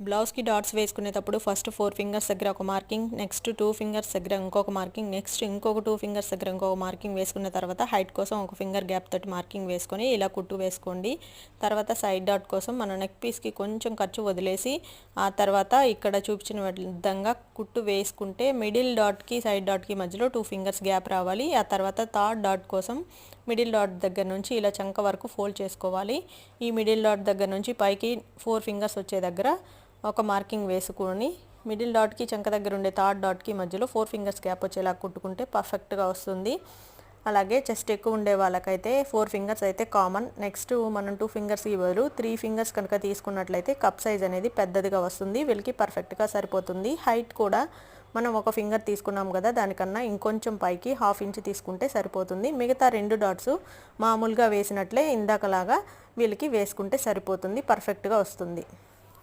బ్లౌజ్కి డాట్స్ వేసుకునేటప్పుడు first four fingers దగ్గర ఒక మార్కింగ్ నెక్స్ట్ టూ ఫింగర్స్ దగ్గర ఇంకొక మార్కింగ్ నెక్స్ట్ ఇంకొక టూ ఫింగర్స్ దగ్గర ఇంకొక మార్కింగ్ వేసుకున్న తర్వాత హైట్ కోసం ఒక ఫింగర్ గ్యాప్ తోటి మార్కింగ్ వేసుకొని ఇలా కుట్టు వేసుకోండి. తర్వాత సైడ్ డాట్ కోసం మన నెక్ పీస్కి కొంచెం ఖర్చు వదిలేసి ఆ తర్వాత ఇక్కడ చూపించిన విధంగా కుట్టు వేసుకుంటే మిడిల్ డాట్కి సైడ్ డాట్కి మధ్యలో టూ ఫింగర్స్ గ్యాప్ రావాలి. ఆ తర్వాత థర్డ్ డాట్ కోసం మిడిల్ డాట్ దగ్గర నుంచి ఇలా చంక వరకు ఫోల్డ్ చేసుకోవాలి. ఈ మిడిల్ డాట్ దగ్గర నుంచి పైకి ఫోర్ ఫింగర్స్ వచ్చే దగ్గర ఒక మార్కింగ్ వేసుకొని మిడిల్ డాట్కి చంక దగ్గర ఉండే థర్డ్ డాట్కి మధ్యలో ఫోర్ ఫింగర్స్ గ్యాప్ వచ్చేలా కుట్టుకుంటే పర్ఫెక్ట్గా వస్తుంది. అలాగే చెస్ట్ ఎక్కువ ఉండే వాళ్ళకైతే ఫోర్ ఫింగర్స్ అయితే కామన్. నెక్స్ట్ మనం టూ ఫింగర్స్కి బదులు త్రీ ఫింగర్స్ కనుక తీసుకున్నట్లయితే కప్ సైజ్ అనేది పెద్దదిగా వస్తుంది. వీళ్ళకి పర్ఫెక్ట్గా సరిపోతుంది. హైట్ కూడా మనం ఒక ఫింగర్ తీసుకున్నాం కదా దానికన్నా ఇంకొంచెం పైకి హాఫ్ ఇంచ్ తీసుకుంటే సరిపోతుంది. మిగతా రెండు డాట్స్ మామూలుగా వేసినట్లే ఇందాకలాగా వీళ్ళకి వేసుకుంటే సరిపోతుంది పర్ఫెక్ట్గా వస్తుంది.